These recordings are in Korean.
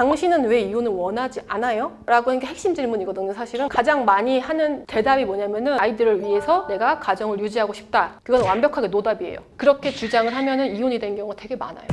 당신은 왜 이혼을 원하지 않아요? 라고 하는 게 핵심 질문이거든요, 사실은. 가장 많이 하는 대답이 뭐냐면은 아이들을 위해서 내가 가정을 유지하고 싶다. 그건 완벽하게 노답이에요. 그렇게 주장을 하면은 이혼이 된 경우가 되게 많아요.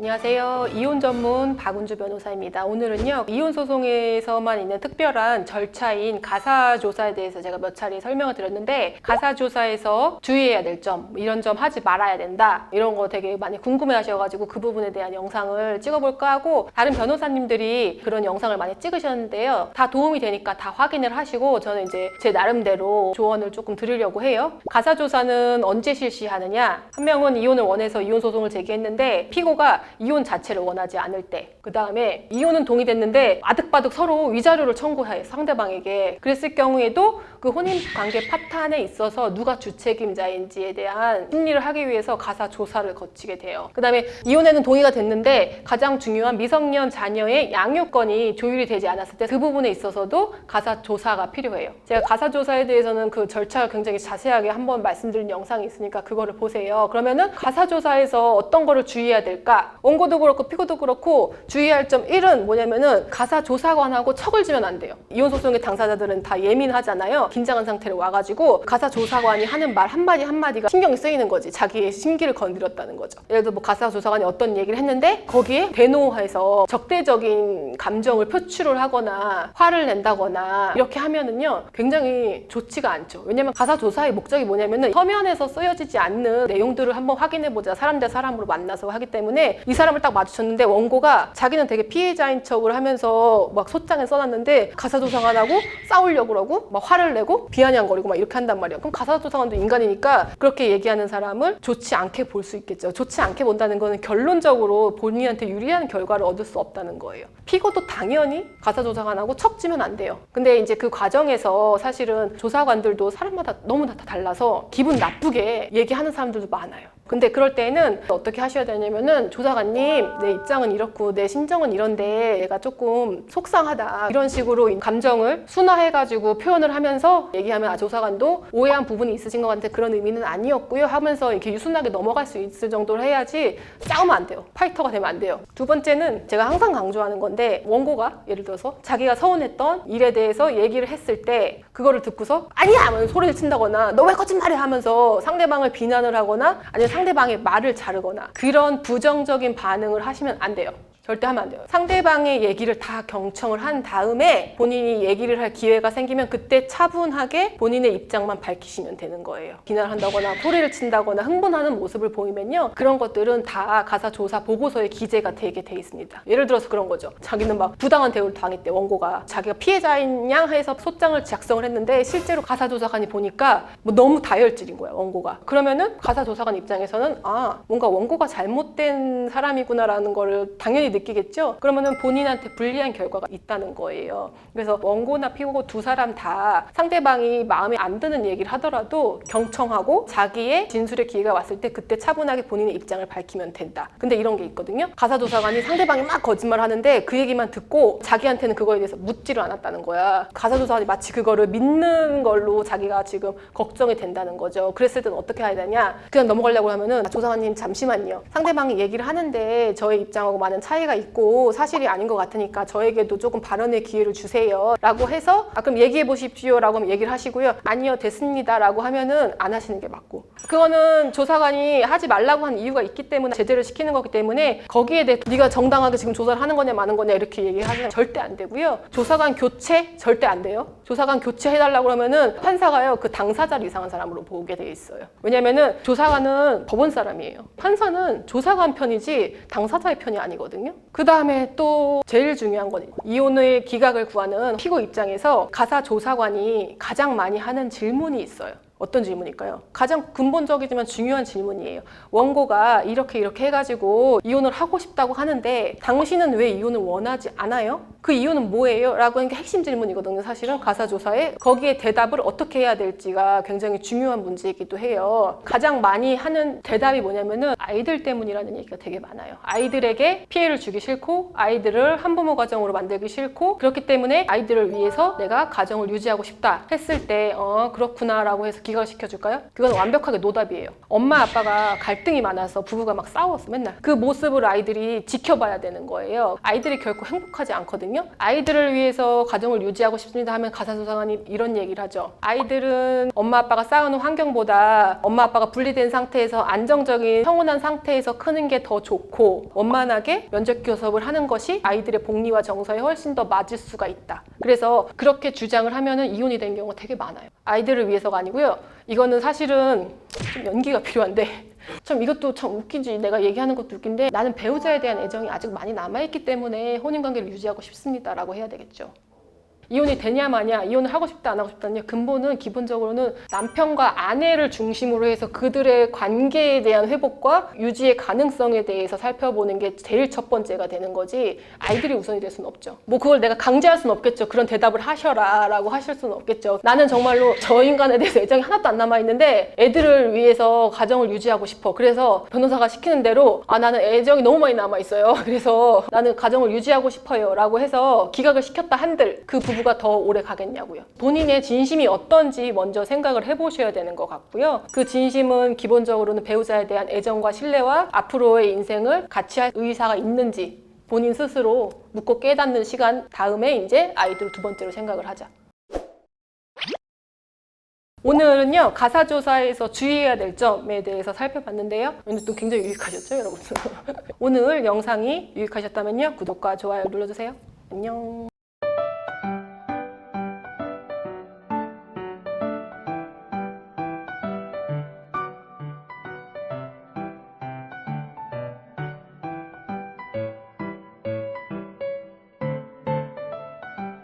안녕하세요. 이혼 전문 박은주 변호사입니다. 오늘은요, 이혼 소송에서만 있는 특별한 절차인 가사조사에 대해서 제가 몇 차례 설명을 드렸는데, 가사조사에서 주의해야 될 점, 이런 점 하지 말아야 된다, 이런 거 되게 많이 궁금해 하셔가지고 그 부분에 대한 영상을 찍어볼까 하고, 다른 변호사님들이 그런 영상을 많이 찍으셨는데요. 다 도움이 되니까 다 확인을 하시고, 저는 이제 제 나름대로 조언을 조금 드리려고 해요. 가사조사는 언제 실시하느냐? 한 명은 이혼을 원해서 이혼 소송을 제기했는데, 피고가 이혼 자체를 원하지 않을 때, 그 다음에 이혼은 동의됐는데 아득바득 서로 위자료를 청구해 상대방에게 그랬을 경우에도 그 혼인 관계 파탄에 있어서 누가 주책임자인지에 대한 심리를 하기 위해서 가사 조사를 거치게 돼요. 그 다음에 이혼에는 동의가 됐는데 가장 중요한 미성년 자녀의 양육권이 조율이 되지 않았을 때 그 부분에 있어서도 가사 조사가 필요해요. 제가 가사 조사에 대해서는 그 절차를 굉장히 자세하게 한번 말씀드린 영상이 있으니까 그거를 보세요. 그러면은 가사 조사에서 어떤 거를 주의해야 될까? 원고도 그렇고 피고도 그렇고 주의할 점 1은 뭐냐면은 가사 조사관하고 척을 지면 안 돼요. 이혼 소송의 당사자들은 다 예민하잖아요. 긴장한 상태로 와가지고 가사 조사관이 하는 말 한마디 한마디가 신경이 쓰이는 거지. 자기의 심기를 건드렸다는 거죠. 예를 들어 뭐 가사 조사관이 어떤 얘기를 했는데 거기에 대노해서 적대적인 감정을 표출을 하거나 화를 낸다거나 이렇게 하면은요 굉장히 좋지가 않죠. 왜냐면 가사 조사의 목적이 뭐냐면은 서면에서 쓰여지지 않는 내용들을 한번 확인해 보자. 사람 대 사람으로 만나서 하기 때문에 이 사람을 딱 마주쳤는데 원고가 자기는 되게 피해자인 척을 하면서 막 소장에 써놨는데 가사조사관하고 싸우려고 그러고 막 화를 내고 비아냥거리고 막 이렇게 한단 말이야. 그럼 가사조사관도 인간이니까 그렇게 얘기하는 사람을 좋지 않게 볼 수 있겠죠. 좋지 않게 본다는 거는 결론적으로 본인한테 유리한 결과를 얻을 수 없다는 거예요. 피고도 당연히 가사조사관하고 척지면 안 돼요. 근데 이제 그 과정에서 사실은 조사관들도 사람마다 너무 다 달라서 기분 나쁘게 얘기하는 사람들도 많아요. 근데 그럴 때는 어떻게 하셔야 되냐면은 조사관님 내 입장은 이렇고 내 심정은 이런데 얘가 조금 속상하다. 이런 식으로 감정을 순화해가지고 표현을 하면서 얘기하면 아 조사관도 오해한 부분이 있으신 것 같은데 그런 의미는 아니었고요 하면서 이렇게 유순하게 넘어갈 수 있을 정도로 해야지 싸우면 안 돼요. 파이터가 되면 안 돼요. 두 번째는 제가 항상 강조하는 건데 원고가 예를 들어서 자기가 서운했던 일에 대해서 얘기를 했을 때 그거를 듣고서 아니야! 하면 소리를 친다거나 너 왜 거짓말해 하면서 상대방을 비난을 하거나 아니면 상대방의 말을 자르거나 그런 부정적인 반응을 하시면 안 돼요. 절대 하면 안 돼요. 상대방의 얘기를 다 경청을 한 다음에 본인이 얘기를 할 기회가 생기면 그때 차분하게 본인의 입장만 밝히시면 되는 거예요. 비난을 한다거나 소리를 친다거나 흥분하는 모습을 보이면요. 그런 것들은 다 가사 조사 보고서에 기재가 되게 돼 있습니다. 예를 들어서 그런 거죠. 자기는 막 부당한 대우를 당했대, 원고가. 자기가 피해자인 양 해서 소장을 작성을 했는데 실제로 가사 조사관이 보니까 뭐 너무 다혈질인 거야, 원고가. 그러면은 가사 조사관 입장에서는 아, 뭔가 원고가 잘못된 사람이구나라는 거를 당연히 느끼겠죠. 그러면은 본인한테 불리한 결과가 있다는 거예요. 그래서 원고나 피고고 두 사람 다 상대방이 마음에 안 드는 얘기를 하더라도 경청하고 자기의 진술의 기회가 왔을 때 그때 차분하게 본인의 입장을 밝히면 된다. 근데 이런 게 있거든요. 가사조사관이 상대방이 막 거짓말 하는데 그 얘기만 듣고 자기한테는 그거에 대해서 묻지를 않았다는 거야. 가사조사관이 마치 그거를 믿는 걸로 자기가 지금 걱정이 된다는 거죠. 그랬을 때는 어떻게 해야 되냐? 그냥 넘어가려고 하면은 조사관님 잠시만요. 상대방이 얘기를 하는데 저의 입장하고 많은 차이가 있고 사실이 아닌 것 같으니까 저에게도 조금 발언의 기회를 주세요. 라고 해서 아, 그럼 얘기해 보십시오. 라고 얘기를 하시고요. 아니요, 됐습니다. 라고 하면은 안 하시는 게 맞고. 그거는 조사관이 하지 말라고 한 이유가 있기 때문에 제대로 시키는 거기 때문에 거기에 대해 네가 정당하게 지금 조사를 하는 거냐 마는 거냐 이렇게 얘기하시면 절대 안 되고요. 조사관 교체 절대 안 돼요. 조사관 교체해달라고 하면은 판사가요 그 당사자를 이상한 사람으로 보게 돼 있어요. 왜냐면은 조사관은 법원 사람이에요. 판사는 조사관 편이지 당사자의 편이 아니거든요. 그 다음에 또 제일 중요한 건 이혼의 기각을 구하는 피고 입장에서 가사 조사관이 가장 많이 하는 질문이 있어요. 어떤 질문일까요? 가장 근본적이지만 중요한 질문이에요. 원고가 이렇게 이렇게 해가지고 이혼을 하고 싶다고 하는데 당신은 왜 이혼을 원하지 않아요? 그 이유는 뭐예요? 라고 하는 게 핵심 질문이거든요. 사실은 가사조사에 거기에 대답을 어떻게 해야 될지가 굉장히 중요한 문제이기도 해요. 가장 많이 하는 대답이 뭐냐면은 아이들 때문이라는 얘기가 되게 많아요. 아이들에게 피해를 주기 싫고 아이들을 한부모 가정으로 만들기 싫고 그렇기 때문에 아이들을 위해서 내가 가정을 유지하고 싶다 했을 때 어 그렇구나 라고 해서 기각시켜줄까요? 그건 완벽하게 노답이에요. 엄마 아빠가 갈등이 많아서 부부가 막 싸웠어 맨날. 그 모습을 아이들이 지켜봐야 되는 거예요. 아이들이 결코 행복하지 않거든요. 아이들을 위해서 가정을 유지하고 싶습니다 하면 가사조상관이 이런 얘기를 하죠. 아이들은 엄마 아빠가 싸우는 환경보다 엄마 아빠가 분리된 상태에서 안정적인 평온한 상태에서 크는 게 더 좋고 원만하게 면접 교섭을 하는 것이 아이들의 복리와 정서에 훨씬 더 맞을 수가 있다. 그래서 그렇게 주장을 하면은 이혼이 된 경우가 되게 많아요. 아이들을 위해서가 아니고요. 이거는 사실은 좀 연기가 필요한데 참 이것도 참 웃기지 내가 얘기하는 것도 웃긴데 나는 배우자에 대한 애정이 아직 많이 남아있기 때문에 혼인관계를 유지하고 싶습니다라고 해야 되겠죠. 이혼이 되냐 마냐 이혼을 하고 싶다 안 하고 싶다냐 근본은 기본적으로는 남편과 아내를 중심으로 해서 그들의 관계에 대한 회복과 유지의 가능성에 대해서 살펴보는 게 제일 첫 번째가 되는 거지 아이들이 우선이 될 수는 없죠. 뭐 그걸 내가 강제할 수는 없겠죠. 그런 대답을 하셔라 라고 하실 수는 없겠죠. 나는 정말로 저 인간에 대해서 애정이 하나도 안 남아있는데 애들을 위해서 가정을 유지하고 싶어. 그래서 변호사가 시키는 대로 아 나는 애정이 너무 많이 남아있어요. 그래서 나는 가정을 유지하고 싶어요 라고 해서 기각을 시켰다 한들 그 부 부가 더 오래 가겠냐고요. 본인의 진심이 어떤지 먼저 생각을 해보셔야 되는 것 같고요. 그 진심은 기본적으로는 배우자에 대한 애정과 신뢰와 앞으로의 인생을 같이 할 의사가 있는지 본인 스스로 묻고 깨닫는 시간 다음에 이제 아이들 두 번째로 생각을 하자. 오늘은요 가사 조사에서 주의해야 될 점에 대해서 살펴봤는데요. 오늘 또 굉장히 유익하셨죠 여러분? 오늘 영상이 유익하셨다면요 구독과 좋아요 눌러주세요. 안녕